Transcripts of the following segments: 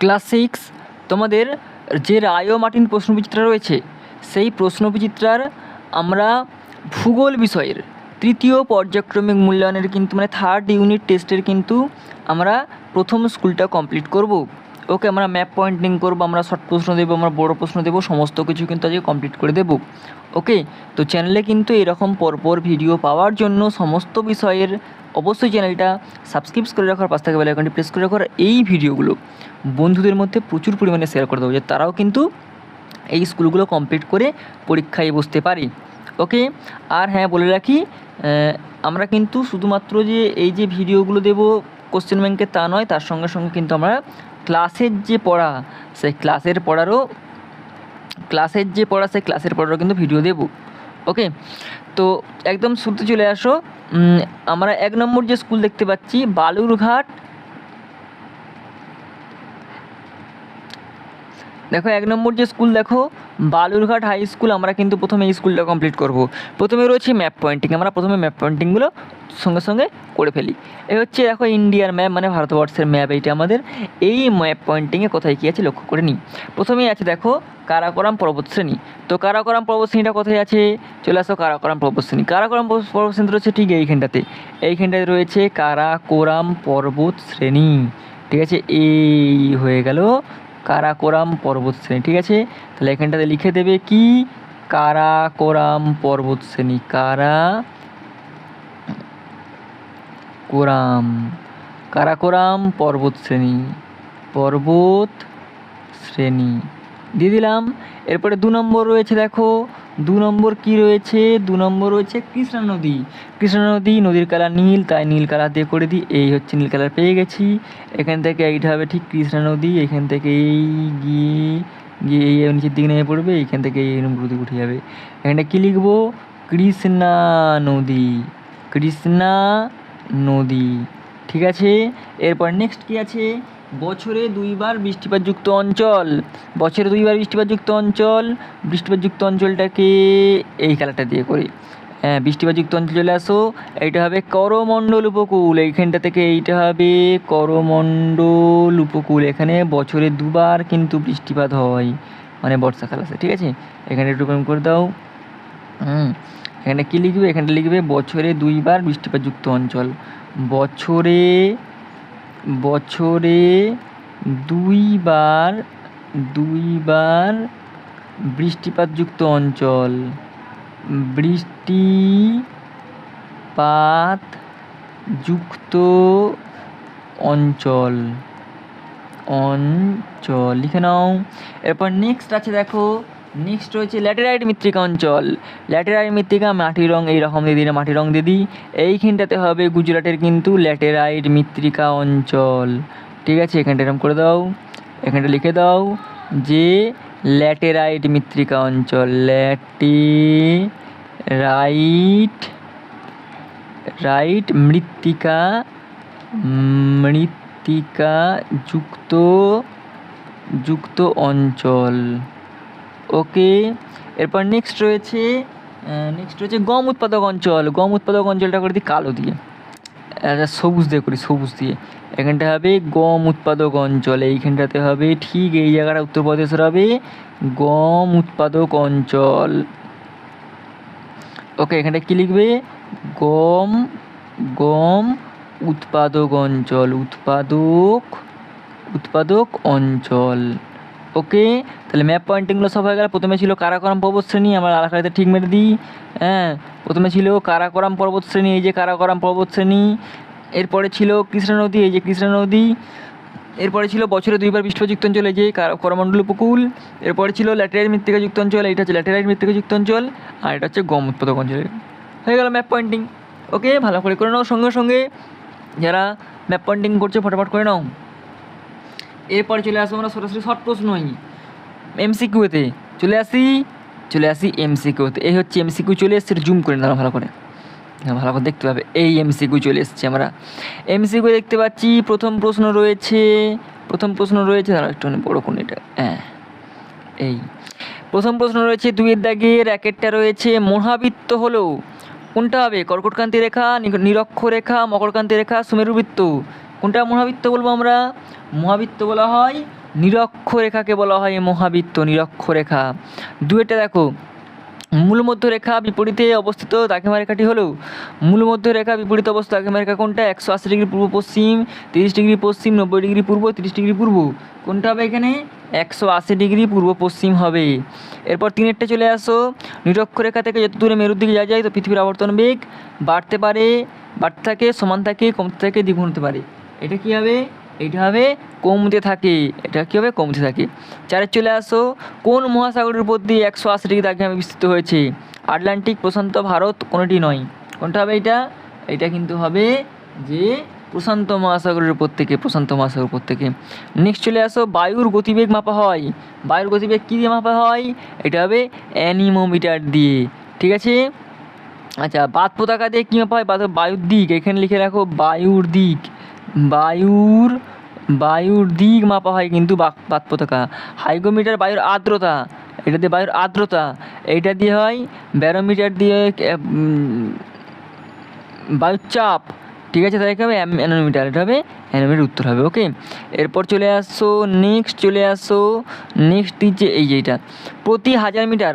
Class six তোমাদের যে Rayo Martin প্রশ্নবিচিত্রা রয়েছে, সেই প্রশ্নবিচিত্রার আমরা ভূগোল বিষয়ের তৃতীয় পর্যায়ক্রমিক মূল্যায়নের কিন্তু মানে থার্ড ইউনিট টেস্টের কিন্তু আমরা প্রথম স্কুলটা কমপ্লিট করব। ওকে আমরা ম্যাপ পয়েন্টিং করব, আমরা শর্ট প্রশ্ন দেবো, আমরা বড় প্রশ্ন দেবো, সমস্ত কিছু কিন্তু আজকে কমপ্লিট করে দেবো। ওকে তো চ্যানেলে কিন্তু এরকম পরপর ভিডিও পাওয়ার জন্য সমস্ত বিষয়ের অবশ্যই চ্যানেলটা সাবস্ক্রাইব করে রাখার, পাশ থেকে বেল আইকনটি প্রেস করে রাখার এই ভিডিওগুলো বন্ধুদের মধ্যে প্রচুর পরিমাণে শেয়ার করে দেবো, যে তারাও কিন্তু এই স্কুলগুলো কমপ্লিট করে পরীক্ষায় বসতে পারি। ওকে আর হ্যাঁ বলে রাখি আমরা কিন্তু শুধুমাত্র যে এই যে ভিডিওগুলো দেবো কোশ্চেন ব্যাংকে তা নয়, তার সঙ্গে সঙ্গে কিন্তু আমরা ক্লাসের যে পড়া, সেই ক্লাসের পড়ারও, ক্লাসের যে পড়া, সেই ক্লাসের পড়ারও কিন্তু ভিডিও দেবো। ওকে তো একদম শুরুতে চলে আসো। আমরা এক নম্বর যে স্কুল দেখতে পাচ্ছি, বালুরঘাট দেখো, এক নম্বর যে স্কুল দেখো, বালুরঘাট হাই স্কুল আমরা কিন্তু প্রথমে এই স্কুলটা কমপ্লিট করব। প্রথমে রয়েছে ম্যাপ পয়েন্টিং আমরা প্রথমে ম্যাপ পয়েন্টিংগুলো সঙ্গে সঙ্গে করে ফেলি। এই হচ্ছে দেখো ইন্ডিয়ার ম্যাপ মানে ভারতবর্ষের ম্যাপ এইটা আমাদের। এই ম্যাপ পয়েন্টিংয়ে কোথায় কী আছে লক্ষ্য করে নিই। প্রথমেই আছে দেখো, কারাকোরাম পর্বতশ্রেণী তো কারাকোরাম পর্বতশ্রেণীটা কোথায় আছে? চলে আসো কারাকোরাম পর্বতশ্রেণী কারাকোরাম পর্বত- পর্বতশ্রেণী রয়েছে ঠিক এইখানটাতে। এইখানটাতে রয়েছে কারাকোরাম পর্বত শ্রেণি। ঠিক আছে, এই হয়ে গেল কারাকোরাম পর্বতশ্রেণী ঠিক আছে? তাহলে এখানটাতে লিখে দেবে কি? কারাকোরাম পর্বতশ্রেণী কারা কোরাম কারাকোরাম পর্বতশ্রেণী পর্বত শ্রেণি। দিয়ে দিলাম। এরপরে দু নম্বর রয়েছে, দেখো দু নম্বর কি রয়েছে? দু নম্বর রয়েছে কৃষ্ণা নদী। কৃষ্ণা নদী, নদীর কালার নীল, তাই নীল কালার দিয়ে করে দিই। এই হচ্ছে নীল কালার পেয়ে গেছি। এখান থেকে এইটা হবে ঠিক কৃষ্ণা নদী। এখান থেকে এই গিয়ে গিয়ে এই নিচের দিকে নেমে পড়বে। এখান থেকে এই নম্বর দিকে উঠে যাবে। এখানটা কী লিখব? কৃষ্ণা নদী। কৃষ্ণা নদী। ঠিক আছে? এরপর নেক্সট কি আছে? বছরে দুইবার বৃষ্টিপাতযুক্ত অঞ্চল। বছরে দুইবার বৃষ্টিপাতযুক্ত অঞ্চল। বৃষ্টিপাতযুক্ত অঞ্চলটাকে এই কালারটা দিয়ে করি। হ্যাঁ বৃষ্টিপাতযুক্ত অঞ্চল চলে আসো। এইটা হবে করমণ্ডল উপকূল। এইখানটা থেকে এইটা হবে করমণ্ডল উপকূল। এখানে বছরে দুবার কিন্তু বৃষ্টিপাত হয়। মানে বর্ষাকাল আসে ঠিক আছে? এখানে একটু কম করে দাও। হুম, এখানে কী লিখবে? এখানটা লিখবে বছরে দুইবার বৃষ্টিপাতযুক্ত অঞ্চল। বছরে বছরে দুইবার দুইবার বৃষ্টিপাতযুক্ত অঞ্চল। বৃষ্টিপাত যুক্ত অঞ্চল। অঞ্চল, লিখে নাও। এরপর নেক্সট আছে দেখো নেক্সট রয়েছে ল্যাটেরাইট মৃত্তিকা অঞ্চল। ল্যাটেরাইট মৃত্তিকা মাটির রং এইরকম দিয়ে দিলে মাটির রং দিয়ে দিই। এইখানটাতে হবে গুজরাটের কিন্তু ল্যাটেরাইট মৃত্তিকা অঞ্চল। ঠিক আছে, এখানটা এরকম করে দাও। এখানটা লিখে দাও যে ল্যাটেরাইট মৃত্তিকা অঞ্চল। ল্যাটেরাইট, রাইট মৃত্তিকা মৃত্তিকা যুক্ত যুক্ত অঞ্চল। ওকে, এরপর নেক্সট রয়েছে নেক্সট রয়েছে গম উৎপাদক অঞ্চল। গম উৎপাদক অঞ্চলটা করে দিই কালো দিয়ে। একটা সবুজ দিয়ে করি, সবুজ দিয়ে। এখানটা হবে গম উৎপাদক অঞ্চল, এইখানটাতে হবে ঠিক এই জায়গাটা উত্তরপ্রদেশের হবে গম উৎপাদক অঞ্চল। ওকে, এখানটা কী লিখবে? গম গম উৎপাদক অঞ্চল, উৎপাদক উৎপাদক অঞ্চল। ওকে? তাহলে ম্যাপ পয়েন্টিংগুলো সব হয়ে গেল। প্রথমে ছিল কারাকরম পর্বত শ্রেণি, আমরা আলাকাতে ঠিক মেরে দিই। হ্যাঁ প্রথমে ছিল কারাকোরাম পর্বত শ্রেণি, এই যে কারাকোরাম পর্বত শ্রেণি। এরপরে ছিল কৃষ্ণা নদী, এই যে কৃষ্ণা নদী। এরপরে ছিল বছরে দুইবার বৃষ্টিপাতযুক্ত অঞ্চল, এই যে কারা- করমণ্ডল উপকূল। এরপরে ছিল ল্যাটেরাইট মৃত্তিকা যুক্ত অঞ্চল এইটা হচ্ছে ল্যাটেরাইট মৃত্তিকা যুক্ত অঞ্চল, আর এটা হচ্ছে গম উৎপাদক অঞ্চল। হয়ে গেল ম্যাপ পয়েন্টিং ওকে, ভালো করে করে নাও সঙ্গে সঙ্গে। যারা ম্যাপ পয়েন্টিং করছে, ফটাফট করে নাও। এরপরে চলে আসব আমরা সরাসরি শর্ট প্রশ্নই এমসিকিউতে চলে আসি চলে আসি এমসিকিউতে এই হচ্ছে এমসিকিউ চলে এসছে জুম করে দাঁড়াও ভালো করে। হ্যাঁ, ভালো করে দেখতে পাবে। এই এমসিকিউ চলে এসছে আমরা। এমসিকিউ দেখতে পাচ্ছি প্রথম প্রশ্ন রয়েছে প্রথম প্রশ্ন রয়েছে দাঁড়া একটু বড় কোন এটা। হ্যাঁ এই। প্রথম প্রশ্ন রয়েছে দুইয়ের দাগে র্যাকেটটা রয়েছে মহাবৃত্ত হলো কোনটা হবে? কর্কটকান্তি রেখা নিরক্ষ রেখা মকরকান্তি রেখা সুমেরুবৃত্ত। কোনটা মহাবৃত্ত বলব আমরা? মহাবৃত্ত বলা হয় নিরক্ষরেখাকে বলা হয় মহাবৃত্ত নিরক্ষরেখা। দুয়েটা দেখো মূল মধ্যরেখা বিপরীতে অবস্থিত দাগেমা রেখাটি হলো মূল মধ্যরেখা বিপরীত অবস্থিত দাগেমা রেখা কোনটা? একশো আশি ডিগ্রি পূর্ব পশ্চিম, তিরিশ ডিগ্রি পশ্চিম, নব্বই ডিগ্রি পূর্ব, তিরিশ ডিগ্রি পূর্ব। কোনটা হবে এখানে? একশো আশি ডিগ্রি পূর্ব পশ্চিম হবে। এরপর তিনেরটা চলে আসো, নিরক্ষরেখা থেকে যত দূরে মেরুর দিকে যাওয়া যায় তো পৃথিবীর আবর্তন বেগ বাড়তে পারে, বাড়তে থাকে, সমান থাকে, কমতে থাকে, দ্বিগুণ হতে পারে। এটা কী হবে? এটা হবে কমতে থাকে। এটা কী হবে? কমতে থাকে। চারে চলে আসো। কোন মহাসাগরের উপর দিয়ে একশো আশি ডিগ্রি দাগে বিস্তৃত হয়েছে? আটলান্টিক প্রশান্ত ভারত কোনোটি নয়। কোনটা হবে এটা? এটা কিন্তু হবে যে প্রশান্ত মহাসাগরের উপর থেকে, প্রশান্ত মহাসাগরের উপর থেকে। নেক্সট চলে আসো। বায়ুর গতিবেগ মাপা হয়। বায়ুর গতিবেগ কী দিয়ে মাপা হয়? এটা হবে অ্যানিমোমিটার দিয়ে। ঠিক আছে? আচ্ছা বাদ পতাকা দিয়ে কী মাপা হয়? বায়ুর দিক। এখানে লিখে রাখো বায়ুর দিক। বায়ুর বায়ুর দিক মাপা হয় কিন্তু বাদ পতাকা হাইগোমিটার বায়ুর আর্দ্রতা, এটা দিয়ে বায়ুর আর্দ্রতা, এইটা দিয়ে হয় ব্যারোমিটার দিয়ে বায়ুর চাপ। ঠিক আছে তাই হবে? অ্যানোমিটার এটা হবে অ্যানোমিটার উত্তর হবে, ওকে? এরপর চলে আসো নেক্সট চলে আসো নেক্সট দিচ্ছে এই যে এইটা। প্রতি হাজার মিটার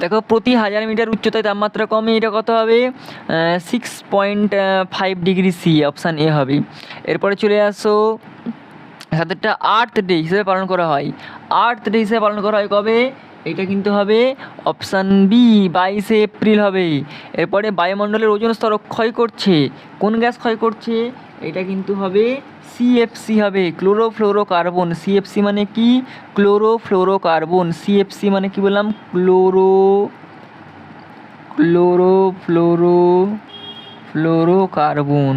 দেখো, প্রতি হাজার মিটার উচ্চতায় তাপমাত্রা কমে, এটা কত হবে? Six point five degree C option এ হবে। এরপরে চলে আসো, সাতেরটা আর্থ ডে হিসেবে পালন করা হয়। আর্থ ডে হিসেবে পালন করা হয় কবে? এটা কিন্তু হবে অপশান বি বাইশে এপ্রিল হবে। এরপরে বায়ুমণ্ডলের ওজন স্তর ক্ষয় করছে। কোন গ্যাস ক্ষয় করছে? এটা কিন্তু হবে সিএফসি হবে ক্লোরোফ্লোরোকার্বন সিএফসি মানে কি? ক্লোরোফ্লোরোকার্বন সিএফসি মানে কি বললাম? Chloro chlorofluoro fluorocarbon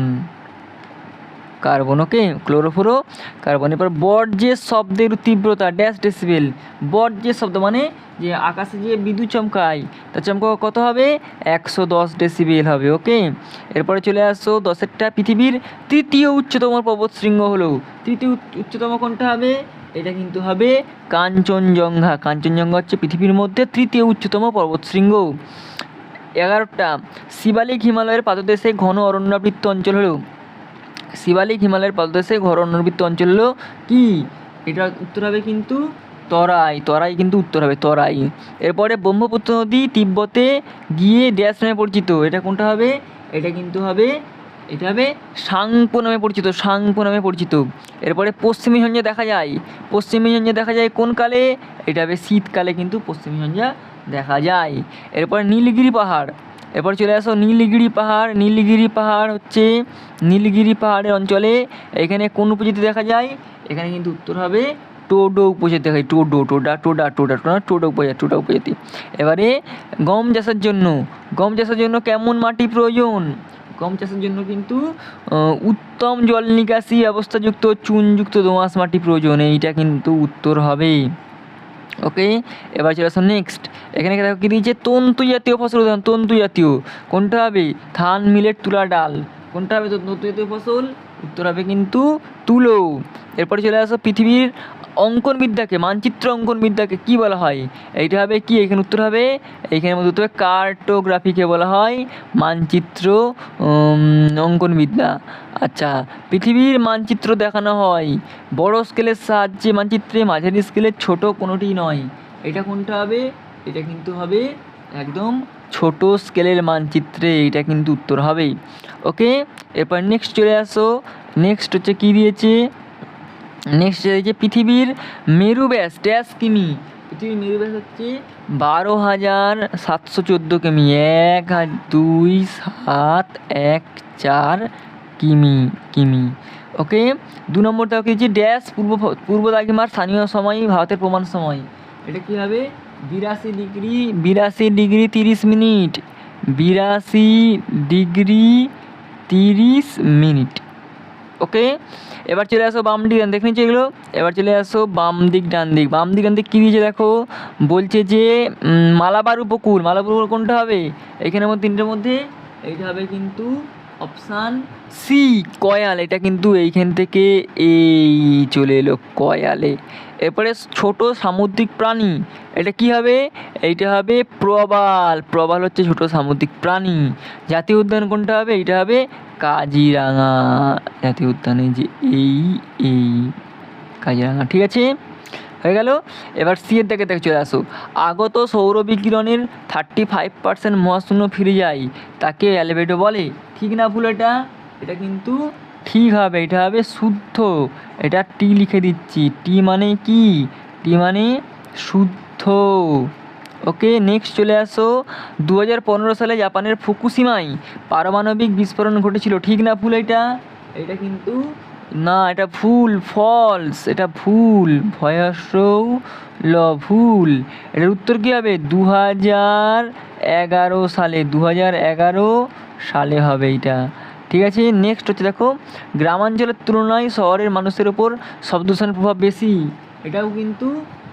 carbon okay chlorofluorocarbon এরপর বর্জ্যের শব্দের তীব্রতা, ড্যাশ ডেসিবেল। বর্জ্যের শব্দ মানে যে আকাশে যে বিদ্যুৎ চমকায়, তার চমকা কত হবে? একশো দশ ডেসিবেল হবে, ওকে? এরপরে চলে আসো দশেরটা, পৃথিবীর তৃতীয় উচ্চতম পর্বতশৃঙ্গ হলো। তৃতীয় উচ্চ- উচ্চতম কোনটা হবে? এটা কিন্তু হবে কাঞ্চনজঙ্ঘা। কাঞ্চনজঙ্ঘা হচ্ছে পৃথিবীর মধ্যে তৃতীয় উচ্চতম পর্বতশৃঙ্গ এগারোটা, শিবালিক হিমালয়ের পাদদেশে ঘন অরণ্যাবৃত্ত অঞ্চল হলো। শিবালিক হিমালয়ের পাদদেশে ঘর অন্নবৃত্ত অঞ্চল হলো কি? এটা উত্তর হবে কিন্তু তরাই। তরাই কিন্তু উত্তর হবে, তরাই। এরপরে ব্রহ্মপুত্র নদী তিব্বতে গিয়ে ড্যাশ নামে পরিচিত। এটা কোনটা হবে? এটা কিন্তু হবে, এটা হবে সাংপো নামে পরিচিত, সাংপো নামে পরিচিত। এরপরে পশ্চিমী ঝঞ্ঝা দেখা যায়। পশ্চিমী ঝঞ্ঝা দেখা যায় কোন কালে? এটা হবে শীতকালে কিন্তু পশ্চিমী ঝঞ্ঝা দেখা যায়। এরপরে নীলগিরি পাহাড়। এরপর চলে আসো নীলগিরি পাহাড়। নীলগিরি পাহাড় হচ্ছে নীলগিরি পাহাড়ের অঞ্চলে। এখানে কোন উপজাতি দেখা যায়? এখানে কিন্তু উত্তর হবে টোডো উপজাতি দেখা যায়। টোডো, টোডা টোডা টোডা টোডা, টোডো উপজাতি, টোডা উপজাতি। এবারে গম চাষের জন্য। গম চাষের জন্য কেমন মাটি প্রয়োজন? গম চাষের জন্য কিন্তু উত্তম জল নিকাশি ব্যবস্থাযুক্ত চুনযুক্ত দোআঁশ মাটি প্রয়োজন। এইটা কিন্তু উত্তর হবে। ওকে এবার চলে আসো নেক্সট এখানে দেখো কী দিয়েছে? তন্তু জাতীয় ফসল তন্তু জাতীয়। কোনটা হবে? ধান, মিলেট, তুলা, ডাল। কোনটা হবে? তন্তু জাতীয় ফসল? উত্তর হবে কিন্তু তুলো। এরপরে চলে আসো পৃথিবীর অঙ্কন বিদ্যাকে মানচিত্র অঙ্কন বিদ্যাকে কি বলা হয়? এইটা হবে কি? এখানে উত্তর হবে এইখানের মধ্যে উত্তর হবে কার্টোগ্রাফিকে বলা হয় মানচিত্র উম, অঙ্কন বিদ্যা। আচ্ছা পৃথিবীর মানচিত্র দেখানো হয়। বড় স্কেলের সাহায্যে মানচিত্রে মাঝারি স্কেলের ছোট কোনোটি নয়। এটা কোনটা হবে? এটা কিন্তু হবে একদম ছোট স্কেলের মানচিত্রে এটা কিন্তু উত্তর হবে ওকে এরপর নেক্সট চলে আসো। নেক্সট হচ্ছে কী দিয়েছে? নেক্সট দিয়েছে পৃথিবীর মেরু ব্যাস ড্যাশ কিমি পৃথিবীর মেরু ব্যাস হচ্ছে বারো হাজার সাতশো চোদ্দ কিমি। এক দুই সাত এক চার কিমি কিমি। ওকে দু নম্বর দেখো কি ড্যাশ পূর্ব পূর্ব দাগিমার স্থানীয় সময়, ভারতের প্রমাণ সময়। এটা কী হবে? বিরাশি ডিগ্রি বিরাশি ডিগ্রি তিরিশ মিনিট, বিরাশি ডিগ্রি তিরিশ মিনিট। ওকে এবার চলে আসো বাম দিক দেখে নিচ্ছি এগুলো? এবার চলে আসো বাম দিক, ডান দিক। বাম দিক, ডান দিক কী দিয়েছে দেখো? বলছে যে মালাবার উপকূল। মালাবার উপকূল কোনটা হবে? এখানের মধ্যে, তিনটের মধ্যে। এইটা হবে কিন্তু অপশান সি, কয়াল। এটা কিন্তু এইখান থেকে এই চলে এলো, কয়ালে। এরপরে ছোট সামুদ্রিক প্রাণী। এটা কি হবে? এইটা হবে প্রবাল। প্রবাল হচ্ছে ছোট সামুদ্রিক প্রাণী। জাতীয় উদ্যান কোনটা হবে? এইটা হবে কাজিরাঙা। জাতীয় উদ্যানে যে এই এই কাজিরাঙা। ঠিক আছে? হয়ে গেল। এবার সি এর দিকে দেখে চলে আসো আগত সৌর বিকিরণের থার্টি ফাইভ পার্সেন্ট মহাশূন্য ফিরে যায়। তাকে অ্যালিভেটো বলে। ঠিক না ভুল এটা? এটা কিন্তু ঠিক হবে। এটা হবে শুদ্ধ। এটা টি লিখে দিচ্ছি। টি মানে কি? টি মানে শুদ্ধ। ওকে নেক্সট চলে আসো। দু হাজার পনেরো সালে জাপানের ফুকুসিমায় পারমাণবিক বিস্ফোরণ ঘটেছিল। ঠিক না ভুল এটা? এটা কিন্তু না, এটা ভুল ফলস এটা ভুল ভয়াসৌ ল ভুল এটার উত্তর কী হবে? দু হাজার এগারো সালে দু হাজার এগারো সালে হবে এটা ঠিক আছে নেক্সট হচ্ছে দেখো, গ্রামাঞ্চলের তুলনায় শহরের মানুষের ওপর শব্দ দূষণের প্রভাব বেশি। এটাও কিন্তু,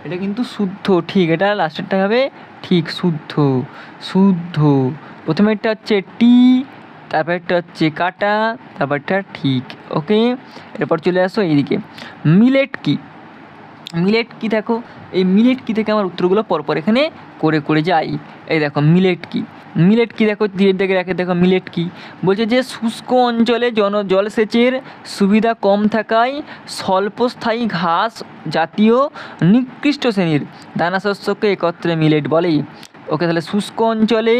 এটা কিন্তু শুদ্ধ, ঠিক। এটা লাস্টেরটা হবে ঠিক, শুদ্ধ শুদ্ধ। প্রথমেরটা হচ্ছে টি তারপরটা হচ্ছে কাটা তারপরটা ঠিক ওকে এরপর চলে আসো এইদিকে। মিলেট কি? মিলেট কি দেখো? এই মিলেট কি থেকে আমার উত্তরগুলো পরপর এখানে করে করে যাই। এই দেখো, মিলেট কি? মিলেট কি দেখো? ধীরে দেখে রাখে দেখো, মিলেট কি? বলছে যে শুষ্ক অঞ্চলে জন, জলসেচের সুবিধা কম থাকায় স্বল্পস্থায়ী ঘাস জাতীয় নিকৃষ্ট শ্রেণির দানাশস্যকে একত্রে মিলেট বলে। ওকে তাহলে শুষ্ক অঞ্চলে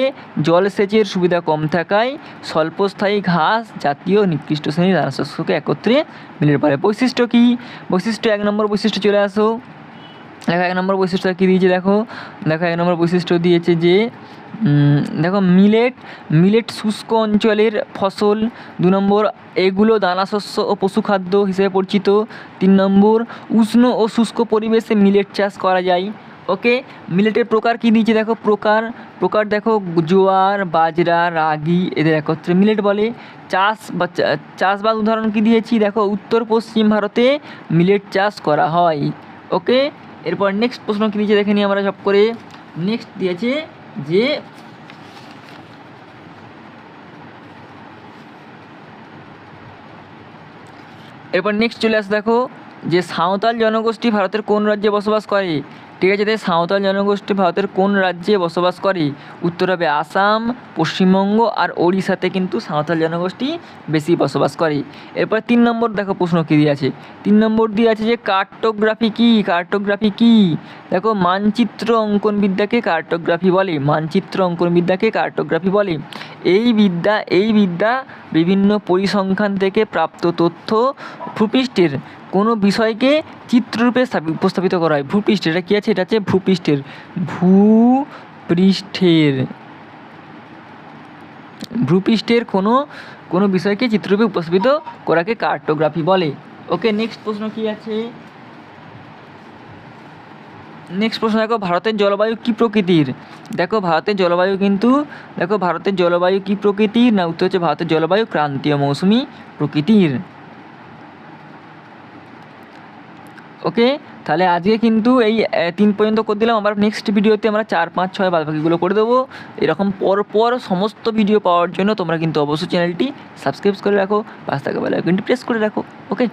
জলসেচের সুবিধা কম থাকায় স্বল্পস্থায়ী ঘাস জাতীয় নিকৃষ্ট শ্রেণির দানা শস্যকে একত্রে মিলেট পারে। বৈশিষ্ট্য কী? বৈশিষ্ট্য এক নম্বর বৈশিষ্ট্য চলে আসো। দেখো এক নম্বর বৈশিষ্ট্য কী দিয়েছে দেখো? দেখো এক নম্বর বৈশিষ্ট্য দিয়েছে যে দেখো মিলেট মিলেট শুষ্ক অঞ্চলের ফসল, দু নম্বর এগুলো দানাশস্য ও পশুখাদ্য হিসেবে পরিচিত, তিন নম্বর উষ্ণ ও শুষ্ক পরিবেশে মিলেট চাষ করা যায়। ওকে মিলেটের প্রকার কী দিয়েছে দেখো? প্রকার প্রকার দেখো, জোয়ার, বাজরা, রাগি, এদের একত্রে মিলেট বলে। চাষ বা চা- চাষবাদ উদাহরণ কী দিয়েছি? দেখো, উত্তর পশ্চিম ভারতে মিলেট চাষ করা হয়। ওকে এরপর নেক্সট প্রশ্ন কী দিয়েছে দেখে নিই আমরা সব করে। নেক্সট দিয়েছে যে, এরপর নেক্সট চলে আসে দেখো যে, সাঁওতাল জনগোষ্ঠী ভারতের কোন রাজ্যে বসবাস করে? ঠিক আছে তাই সাঁওতাল জনগোষ্ঠী ভারতের কোন রাজ্যে বসবাস করে? উত্তর হবে আসাম, পশ্চিমবঙ্গ আর ওড়িশাতে কিন্তু সাঁওতাল জনগোষ্ঠী বেশি বসবাস করে। এরপর তিন নম্বর দেখো প্রশ্ন কী দিয়ে আছে? তিন নম্বর দিয়ে আছে যে কার্টোগ্রাফি কী? কার্টোগ্রাফি কী? দেখো মানচিত্র অঙ্কন বিদ্যাকে কার্টোগ্রাফি বলে। মানচিত্র অঙ্কন বিদ্যাকে কার্টোগ্রাফি বলে। এই বিদ্যা এই বিদ্যা বিভিন্ন পরিসংখ্যান থেকে প্রাপ্ত তথ্য ভূপৃষ্ঠের কোনো বিষয়কে চিত্ররূপে স্থাপি- উপস্থাপিত করা হয়। ভূপৃষ্ঠ এটা কী আছে? এটা হচ্ছে ভূপৃষ্ঠের ভূপৃষ্ঠের। ভূপৃষ্ঠের কোনো কোনো বিষয়কে চিত্ররূপে উপস্থাপিত করাকে কার্টোগ্রাফি বলে। ওকে নেক্সট প্রশ্ন কি আছে? নেক্সট প্রশ্ন, দেখো, ভারতের জলবায়ু কী প্রকৃতির? দেখো, ভারতের জলবায়ু কিন্তু, দেখো, ভারতের জলবায়ু কী প্রকৃতির? না, উত্তর হচ্ছে ভারতের জলবায়ু ক্রান্তীয় মৌসুমি প্রকৃতির। ওকে তাহলে আজকে কিন্তু এই তিন পর্যন্ত করে দিলাম। আবার নেক্সট ভিডিওতে আমরা চার, পাঁচ, ছয় বাদ বাকিগুলো করে দেবো। এরকম পর পর সমস্ত ভিডিও পাওয়ার জন্য তোমরা কিন্তু অবশ্যই চ্যানেলটি সাবস্ক্রাইব করে রাখো পাঁচ থাকা বেলা কিন্তু প্রেস করে রাখো ওকে